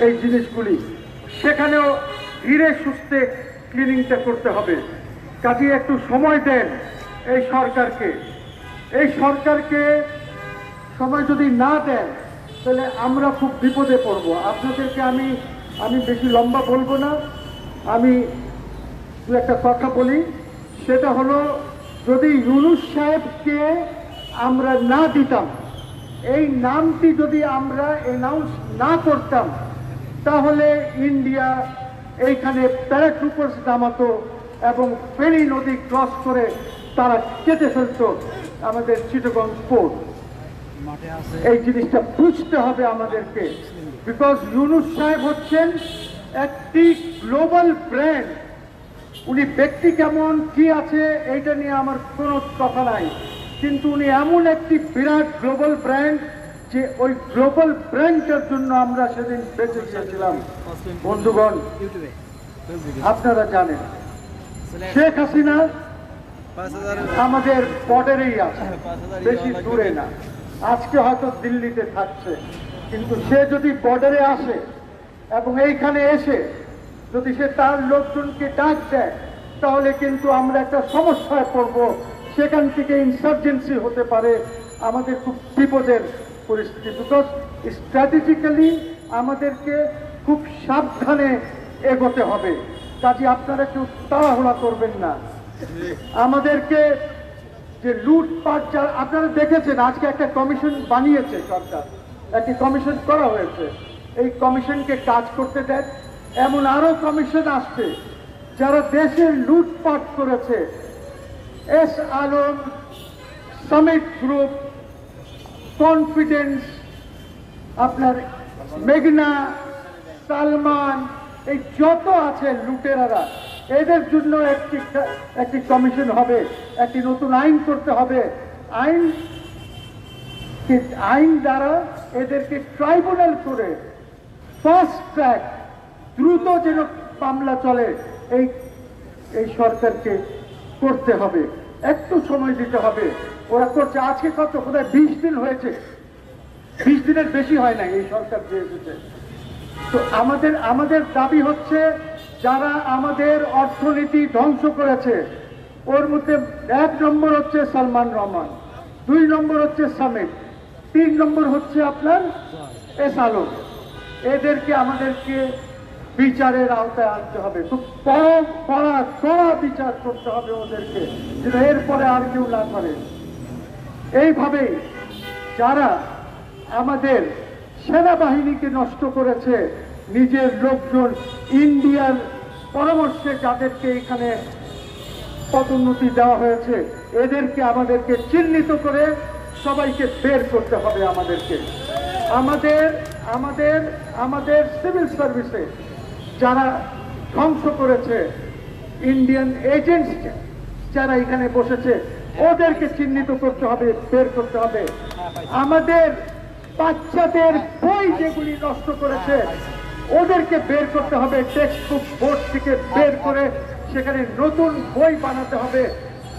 এই জিনিসগুলি। সেখানেও ধীরে সুস্থে ক্লিনিংটা করতে হবে। কাজে একটু সময় দেন এই সরকারকে। এই সরকারকে সময় যদি না দেন, তাহলে আমরা খুব বিপদে পড়ব। আপনাদেরকে আমি আমি বেশি লম্বা বলব না। আমি দু একটা কথা বলি। সেটা হলো, যদি ইউনুস সাহেবকে আমরা না দিতাম, এই নামটি যদি আমরা অ্যানাউন্স না করতাম তাহলে ইন্ডিয়া এইখানে প্যারাট্রুপার্স নামাতো এবং ফেনী নদী ক্রস করে তারা কেটে ফেলতো আমাদের চিটগঞ্জ পোর্ট। এই জিনিসটা বুঝতে হবে আমাদেরকে। বিকজ ইউনুস সাহেব হচ্ছেন একটি গ্লোবাল ব্র্যান্ড। উনি ব্যক্তি কেমন কি আছে এইটা নিয়ে আমার কোনো কথা নাই। কিন্তু উনি এমন একটি বিরাট গ্লোবাল ব্র্যান্ড যে ওই গ্লোবাল ব্র্যান্ডটার জন্য আমরা সেদিন বেঁচে গিয়েছিলাম। বন্ধুগণ আপনারা জানেন শেখ হাসিনা আমাদের বর্ডারেই আছে বেশি দূরে না। আজকে হয়তো দিল্লিতে থাকছে কিন্তু সে যদি বর্ডারে আসে এবং এইখানে এসে যদি সে তার লোকজনকে ডাক দেয় তাহলে কিন্তু আমরা একটা সমস্যায় পড়ব। সেখান থেকে ইনসার্জেন্সি হতে পারে আমাদের খুব বিপদের পরিস্থিতি বিকজ স্ট্র্যাটেজিক্যালি আমাদেরকে খুব সাবধানে এগোতে হবে। কাজে আপনারা কেউ তাড়াহুড়া করবেন না। আমাদেরকে যে লুটপাট যা, আপনারা দেখেছেন, আজকে একটা কমিশন বানিয়েছে সরকার। একটি কমিশন করা হয়েছে। এই কমিশনকে কাজ করতে দেন। এমন আরও কমিশন আসছে, যারা দেশের লুটপাট করেছে। S Alam Summit group Confidence আপনার মেঘনা, সালমান, এই যত আছে লুটেরারা, এদের জন্য একটি একটি কমিশন হবে, একটি নতুন আইন করতে হবে। আইন আইন দ্বারা এদেরকে ট্রাইব্যুনাল করে ফাস্ট ট্র্যাক, দ্রুত যেন মামলা চলে, এই এই সরকারকে করতে হবে। একটু সময় দিতে হবে। ওরা করছে। আজকে কত? কোথায় বিশ দিন হয়েছে। বিশ দিনের বেশি হয় না এই সরকার যে এসেছে তো আমাদের আমাদের দাবি হচ্ছে যারা আমাদের অর্থনীতি ধ্বংস করেছে, ওর মধ্যে এক নম্বর হচ্ছে সালমান রহমান, দুই নম্বর হচ্ছে সামিট তিন নম্বর হচ্ছে আপনার এস আলম। এদেরকে আমাদেরকে বিচারের আওতায় আনতে হবে। খুব কড়া কড়া বিচার করতে হবে ওদেরকে। যেন এরপরে আর কেউ না করে। এইভাবেই যারা আমাদের সেনাবাহিনীকে নষ্ট করেছে, নিজের লোকজন ইন্ডিয়ার পরামর্শে যাদেরকে এখানে পদোন্নতি দেওয়া হয়েছে, এদেরকে আমাদেরকে চিহ্নিত করে সবাইকে বের করতে হবে আমাদেরকে। আমাদের আমাদের আমাদের সিভিল সার্ভিসে যারা ধ্বংস করেছে, ইন্ডিয়ান এজেন্টস যারা এখানে বসেছে ওদেরকে চিহ্নিত করতে হবে, বের করতে হবে। আমাদের বাচ্চাদের বই যেগুলি নষ্ট করেছে, ওদেরকে বের করতে হবে। টেক্সট বুক বোর্ড থেকে বের করে সেখানে নতুন বই বানাতে হবে,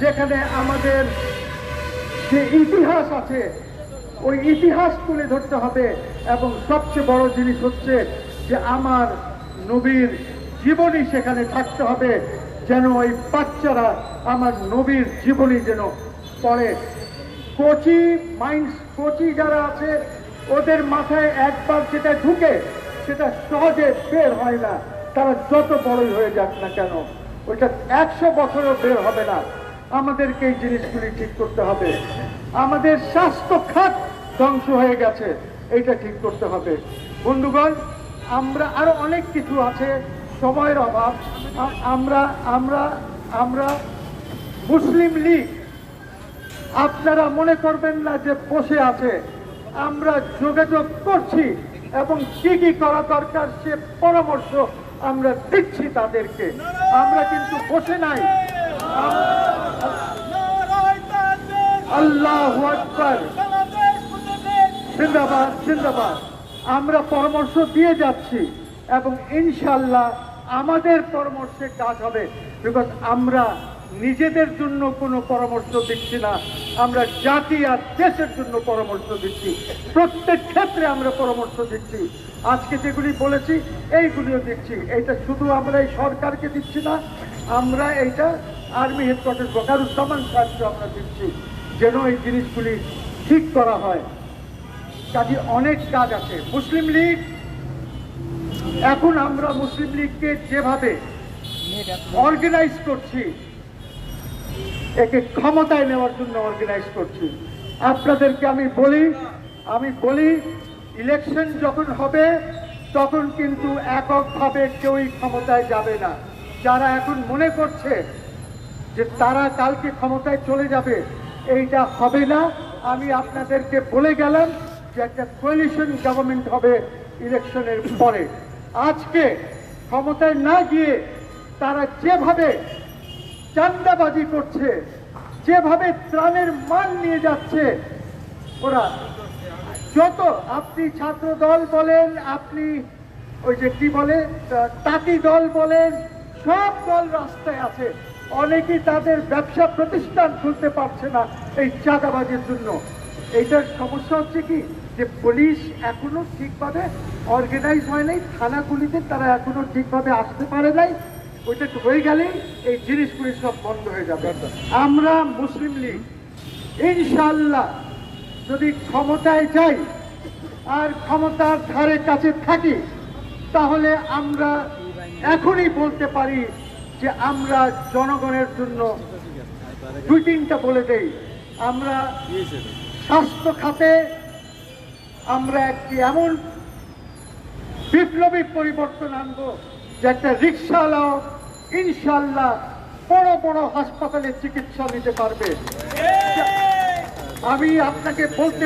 যেখানে আমাদের যে ইতিহাস আছে, ওই ইতিহাস তুলে ধরতে হবে। এবং সবচেয়ে বড় জিনিস হচ্ছে যে, আমার নবীর জীবনী সেখানে থাকতে হবে। যেন ওই বাচ্চারা আমার নবীর জীবনী যেন পড়ে। কোচি মাইন্ড কোচি যারা আছে, ওদের মাথায় একবার যেটা ঢুকে, সেটা সহজে বের হয় না। তারা যত বড়ই হয়ে যাক না কেন, ওইটা একশো বছরও বের হবে না। আমাদেরকে এই জিনিসগুলি ঠিক করতে হবে। আমাদের স্বাস্থ্য খাত ধ্বংস হয়ে গেছে, এইটা ঠিক করতে হবে। বন্ধুগণ, আমরা আরও অনেক কিছু আছে সময়ের অভাব আমরা আমরা আমরা মুসলিম লীগ, আপনারা মনে করবেন না যে বসে আছে। আমরা যোগাযোগ করছি এবং কি কি করা দরকার সে পরামর্শ আমরা দিচ্ছি তাদেরকে। আমরা কিন্তু বসে নাই। আল্লাহ জিন্দাবাদ জিন্দাবাদ। আমরা পরামর্শ দিয়ে যাচ্ছি এবং ইনশাল্লাহ আমাদের পরামর্শে কাজ হবে। বিকজ আমরা নিজেদের জন্য কোনো পরামর্শ দিচ্ছি না, আমরা জাতি আর দেশের জন্য পরামর্শ দিচ্ছি। প্রত্যেক ক্ষেত্রে আমরা পরামর্শ দিচ্ছি। আজকে যেগুলি বলেছি, এইগুলিও দিচ্ছি। এটা শুধু আমরা এই সরকারকে দিচ্ছি না, আমরা এইটা আর্মি হেডকোয়ার্টার বকারুজ্জামান সাহেবকে আমরা দিচ্ছি, যেন এই জিনিসগুলি ঠিক করা হয়। কাজে অনেক কাজ আছে। মুসলিম লীগ এখন আমরা মুসলিম লীগকে যেভাবে অর্গানাইজ করছি, একে ক্ষমতায় নেওয়ার জন্য অর্গানাইজ করছি। আপনাদেরকে আমি বলি আমি বলি ইলেকশন যখন হবে, তখন কিন্তু এককভাবে কেউই ক্ষমতায় যাবে না। যারা এখন মনে করছে যে তারা কালকে ক্ষমতায় চলে যাবে, এইটা হবে না। আমি আপনাদেরকে বলে গেলাম যে একটা কোয়ালিশন গভর্নমেন্ট হবে ইলেকশনের পরে। আজকে ক্ষমতায় না গিয়ে তারা যেভাবে চান্দাবাজি করছে, যেভাবে ত্রাণের মান নিয়ে যাচ্ছে, ওরা যত আপনি ছাত্র দল বলেন, আপনি ওই যে কি বলে তাঁতি দল বলেন, সব দল রাস্তায় আছে। অনেকেই তাদের ব্যবসা প্রতিষ্ঠান খুলতে পারছে না এই চাঁদাবাজির জন্য। এইটার সমস্যা হচ্ছে কি? যে পুলিশ এখনও ঠিকভাবে অর্গানাইজ হয় নাই, থানাগুলিতে তারা এখনও ঠিকভাবে আসতে পারে নাই, ওইটা হয়ে গেলেই এই জিনিসগুলি সব বন্ধ হয়ে যাবে। আমরা মুসলিম লীগ ইনশাল্লাহ যদি ক্ষমতায় যাই আর ক্ষমতার ধারে কাছে থাকি, তাহলে আমরা এখনই বলতে পারি যে আমরা জনগণের জন্য দুই তিনটা বলে দেই। আমরা স্বাস্থ্য খাতে আমরা একটি এমন বিপ্লবী পরিবর্তন আনব যে একটা রিক্সাওয়ালাও ইনশাল্লাহ বড় বড় হাসপাতালে চিকিৎসা নিতে পারবে? আমি আপনাকে বলতে